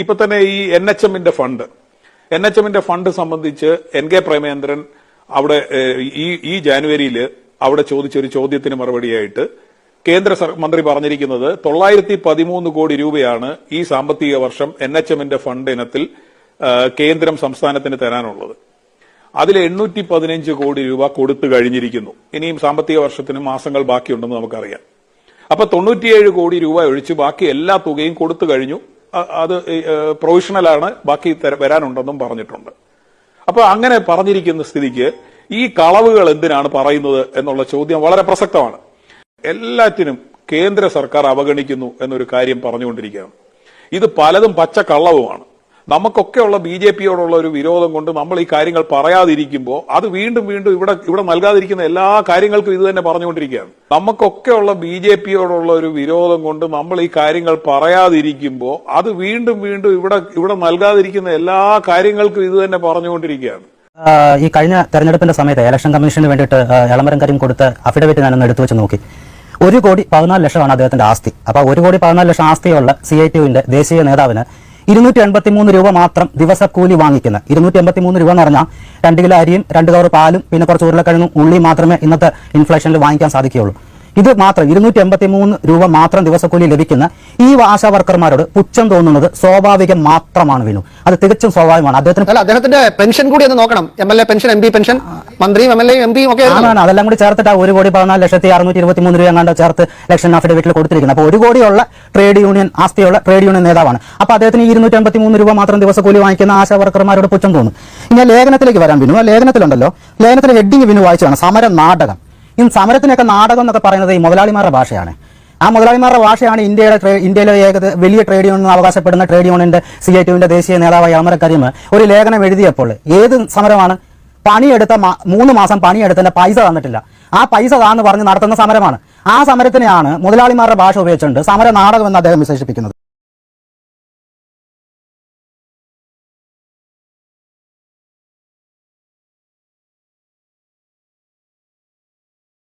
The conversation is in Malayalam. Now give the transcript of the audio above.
ഇപ്പൊ തന്നെ ഈ എൻ എച്ച് എമ്മിന്റെ ഫണ്ട്. എൻ എച്ച് എമ്മിന്റെ ഫണ്ട് സംബന്ധിച്ച് എൻ കെ പ്രേമേന്ദ്രൻ അവിടെ ഈ ഈ ജാനുവരിയിൽ അവിടെ ചോദിച്ച ഒരു ചോദ്യത്തിന് മറുപടിയായിട്ട് കേന്ദ്ര മന്ത്രി പറഞ്ഞിരിക്കുന്നത് തൊള്ളായിരത്തി പതിമൂന്ന് കോടി രൂപയാണ് ഈ സാമ്പത്തിക വർഷം എൻ എച്ച് എമ്മിന്റെ ഫണ്ട് ഇനത്തിൽ കേന്ദ്രം സംസ്ഥാനത്തിന് തരാനുള്ളത്. അതിൽ എണ്ണൂറ്റി പതിനഞ്ച് കോടി രൂപ കൊടുത്തു കഴിഞ്ഞിരിക്കുന്നു. ഇനിയും സാമ്പത്തിക വർഷത്തിന് മാസങ്ങൾ ബാക്കിയുണ്ടെന്ന് നമുക്കറിയാം. അപ്പൊ തൊണ്ണൂറ്റിയേഴ് കോടി രൂപ ഒഴിച്ച് ബാക്കി എല്ലാ തുകയും കൊടുത്തു കഴിഞ്ഞു. അത് പ്രൊവിഷണലാണ് ബാക്കി വരാനുണ്ടെന്നും പറഞ്ഞിട്ടുണ്ട്. അപ്പൊ അങ്ങനെ പറഞ്ഞിരിക്കുന്ന സ്ഥിതിക്ക് ഈ കളവുകൾ എന്തിനാണ് പറയുന്നത് എന്നുള്ള ചോദ്യം വളരെ പ്രസക്തമാണ്. എല്ലാറ്റിനും കേന്ദ്ര സർക്കാർ അവഗണിക്കുന്നു എന്നൊരു കാര്യം പറഞ്ഞുകൊണ്ടിരിക്കുകയാണ്. ഇത് പലതും പച്ച കള്ളവുമാണ് നമുക്കൊക്കെയുള്ള ബി ജെ പിയോടുള്ള ഒരു വിരോധം കൊണ്ട് നമ്മൾ ഈ കാര്യങ്ങൾ പറയാതിരിക്കുമ്പോൾ അത് വീണ്ടും വീണ്ടും ഇവിടെ ഇവിടെ നൽകാതിരിക്കുന്ന എല്ലാ കാര്യങ്ങൾക്കും ഇത് തന്നെ പറഞ്ഞുകൊണ്ടിരിക്കുകയാണ്. നമുക്കൊക്കെയുള്ള ബി ജെ പിയോടുള്ള ഒരു വിരോധം കൊണ്ട് നമ്മൾ ഈ കാര്യങ്ങൾ പറയാതിരിക്കുമ്പോൾ അത് വീണ്ടും വീണ്ടും ഇവിടെ ഇവിടെ നൽകാതിരിക്കുന്ന എല്ലാ കാര്യങ്ങൾക്കും ഇത് തന്നെ പറഞ്ഞുകൊണ്ടിരിക്കുകയാണ്. ഈ കഴിഞ്ഞ തെരഞ്ഞെടുപ്പിന്റെ സമയത്ത് ഇലക്ഷൻ കമ്മീഷന് വേണ്ടിയിട്ട് എളമരം കരീം കൊടുത്ത അഫിഡവിറ്റ് ഞാനൊന്ന് എടുത്തു വെച്ച് നോക്കി. ഒരു കോടി പതിനാല് ലക്ഷമാണ് അദ്ദേഹത്തിന്റെ ആസ്തി. അപ്പൊ ഒരു കോടി പതിനാല് ലക്ഷം ആസ്തിയുള്ള സി ഐ ടിയുവിന്റെ ദേശീയ നേതാവിന് ഇരുന്നൂറ്റി എൺപത്തി മൂന്ന് രൂപ മാത്രം ദിവസക്കൂലി വാങ്ങിക്കുന്ന ഇരുന്നൂറ്റി എൺപത്തി മൂന്ന് രൂപ എന്ന് പറഞ്ഞാൽ രണ്ട് കിലോ അരിയും രണ്ട് കവർ പാലും പിന്നെ കുറച്ച് ഉരുളക്കിഴങ്ങും ഉള്ളിയും മാത്രമേ ഇന്നത്തെ ഇൻഫ്ലേഷനിൽ വാങ്ങിക്കാൻ സാധിക്കുകയുള്ളൂ. ഇത് മാത്രം ഇരുന്നൂറ്റി എൺപത്തി മൂന്ന് രൂപ മാത്രം ദിവസക്കൂലി ലഭിക്കുന്ന ഈ ആശാ വർക്കർമാരോട് പുച്ഛം തോന്നുന്നത് സ്വാഭാവികം മാത്രമാണ് വിനു. അത് തികച്ചും സ്വാഭാവികമാണ്. അദ്ദേഹത്തിന് അദ്ദേഹത്തിന്റെ പെൻഷൻ കൂടി ഒന്ന് നോക്കണം. M L A pension M P pension മന്ത്രിയും എം എൽ എം പിയും ഒക്കെ ആണ് അതെല്ലാം കൂടി ചേർത്തിട്ട് ഒരു കോടി പതിനാല് ലക്ഷത്തി അറുന്നൂറ്റി ഇരുപത്തി മൂന്ന് രൂപ എങ്ങാണ്ട് ചേർത്ത് ഇലക്ഷൻ അഫിഡവിറ്റിൽ കൊടുത്തിരിക്കുന്നത് അപ്പോൾ ഒരു കോടിയുള്ള ട്രേഡ് യൂണിയൻ ആസ്തിയുള്ള ട്രേഡ് യൂണിയൻ നേതാവാണ്. അപ്പോൾ അദ്ദേഹത്തിന് ഇരുന്നൂറ്റി അമ്പത്തി മൂന്ന് രൂപ മാത്രം ദിവസക്കൂലി വാങ്ങിക്കുന്ന ആശാ വർക്കർമാരോട് പുച്ഛം തോന്നും. ഇനി ലേഖനത്തിലേക്ക് വരാൻ വിനു. ആ ലേഖനത്തിലുണ്ടല്ലോ. ലേഖനത്തിന്റെ ഹെഡിങ് വിനു വായിച്ചതാണ്. സമര നാടകം ഈ സമരത്തിനൊക്കെ നാടകം എന്നൊക്കെ പറയുന്നത് ഈ മുതലാളിമാരുടെ ഭാഷയാണ്. ആ മുതലാളിമാരുടെ ഭാഷയാണ് ഇന്ത്യയുടെ ഇന്ത്യയിലെ ഏക വലിയ ട്രേഡ് യൂണിയൻ അവകാശപ്പെടുന്ന ട്രേഡ് യൂണിയന്റെ സി ഐ ടിന്റെ ദേശീയ നേതാവായ അമര കരീം ഒരു ലേഖനം എഴുതിയപ്പോൾ ഏത് സമരമാണ്? പണിയെടുത്ത മൂന്ന് മാസം പണിയെടുത്തതിന്റെ പൈസ തന്നിട്ടില്ല. ആ പൈസ താന്ന് പറഞ്ഞ് നടത്തുന്ന സമരമാണ്. ആ സമരത്തിനെയാണ് മുതലാളിമാരുടെ ഭാഷ ഉപയോഗിച്ചുകൊണ്ട് സമര നാടകം എന്ന് അദ്ദേഹം വിശേഷിപ്പിക്കുന്നത്.